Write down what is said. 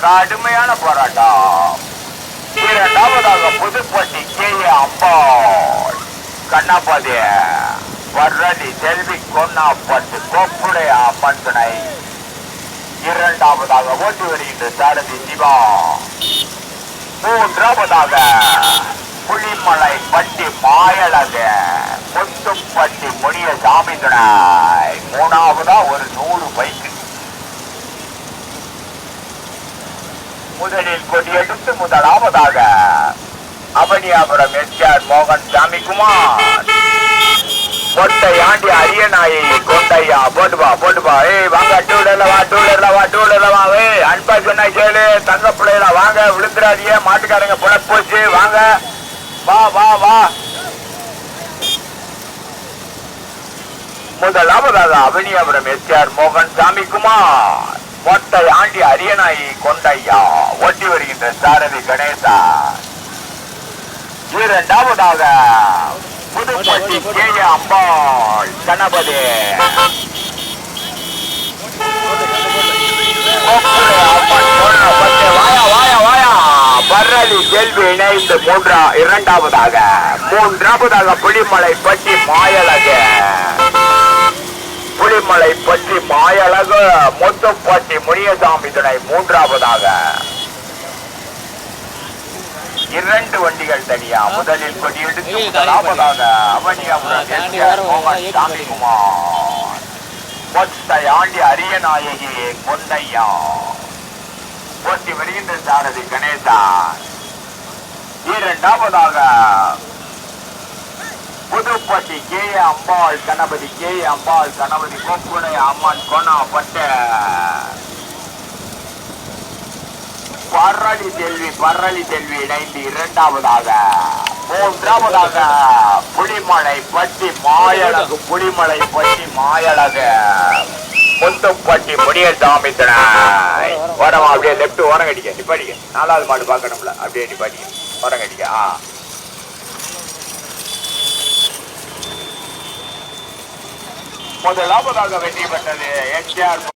கடுமையான போராட்டம். இரண்டாவதாக புதுப்பட்டி கே. அம்பாள். கண்ணாபாதி வர்றடி செல்வி கொன்னாப்பட்டு கோப்புடைய அம்மன் துணை இரண்டாவதாக ஓட்டி வருகின்ற சாரதி சிவா. மூன்றாவதாக புளிமலை பட்டி மாயழக முத்துப்பட்டி முனிய சாமி துணை. முதலில் கொடியெடுத்து முதலாவதாக அவனியாபுரம் எஸ்ஆர் மோகன் சாமி குமார் கொட்டை ஆண்டி அரியநாயை கொண்டையா போட்டுவா போட்டுவா. ஏய் வாங்க டூலர்ல வா டூலர்ல வா டூலர்ல வா. ஏய் அன்பா சொன்னா கேளு. தங்க பிள்ளைகள வாங்க விழுந்துடாதீங்க. மாட்டுக்காரங்க புல போச்சு வாங்க. வா வா வா. முதலாவதாக அவனியாபுரம் எஸ்ஆர் மோகன் சாமி குமார் மொட்டை ஆண்டி அரியநாயி கொண்டையா? ஓட்டி வருகின்ற சாரதி கணேசா. இரண்டாவதாக புதுப்பட்டி கே. அம்பாள் கணபதி. கொக்குரை கேள்வி வாயா வாயா. வாயா பர்ரலி இணைந்து மூன்றா இரண்டாவதாக மூன்றாவதாக புலிமலை பட்டி மாயழகு. புலிமலை பற்றி மாயழகு முத்துப்பட்டி முனியசாமி துணை மூன்றாவதாக. இரண்டு வண்டிகள் தனியா முதலில் கொடியெடுத்து முதலாவதாக அவனியாபுரம் தாண்டி எஸ்ஆர் வரும், மோகன் ஏய், சாமிக்குமார் கொத்தை ஆண்டி அரியநாயகி கொண்டையா போட்டி வருகின்ற சாரதி கணேசா. இரண்டாவதாக புதுப்பட்டி கே அம்பாள் கணபதி கே அம்பாள் கணபதி கொப்புனை அம்மன் கொணாப்பட்ட பரளி செல்வி பரளி செல்வி இணைந்து இரண்டாவதாக மூன்றாவதாக புலிமலை பட்டி மாயழகு புலிமலை பட்டி மாயழகு. முத்துப்பட்டி முனியசாமி திணை ஓரமா அப்படியே லெப்ட் ஓரம் கடிக்க நிப்பாடிக்க நாலாவது மாடு பார்க்கணும்ல அப்படியே நிப்பாடிக்க ஓரம் கடிக்க ஆ. முதலாவதாக வெற்றி பெற்றது எம்ஜிஆர்